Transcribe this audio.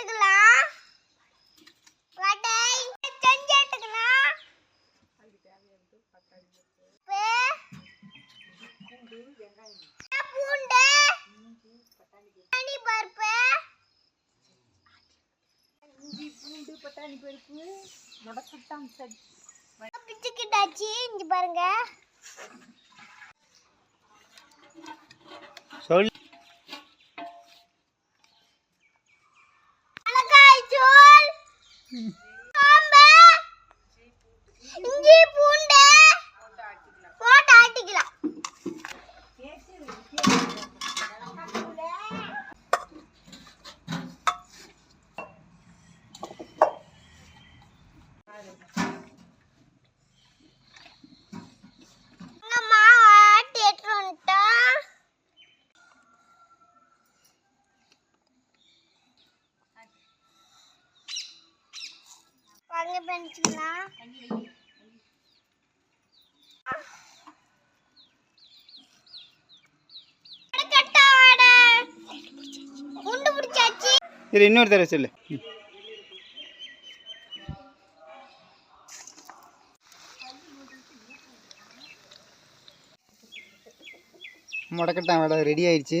செஞ்சுட்டுக்கலாம் வடை பூண்டு. தனி பருப்பு. பூண்டு பட்டாணி பருப்பு. முடக்கட்டான் சட் பிச்சுக்கிட்டாச்சு. இஞ்சி பாருங்க. இஞ்சி பூண்டு. போட்டு ஆட்டிக்கலாம். இங்க எங்கே பண்ணிக்கலாம் உண்டு பிடிச்சாச்சு. இது இன்னொரு தடவை சொல்லு. முடக்கட்டான் வடை ரெடி ஆயிடுச்சு.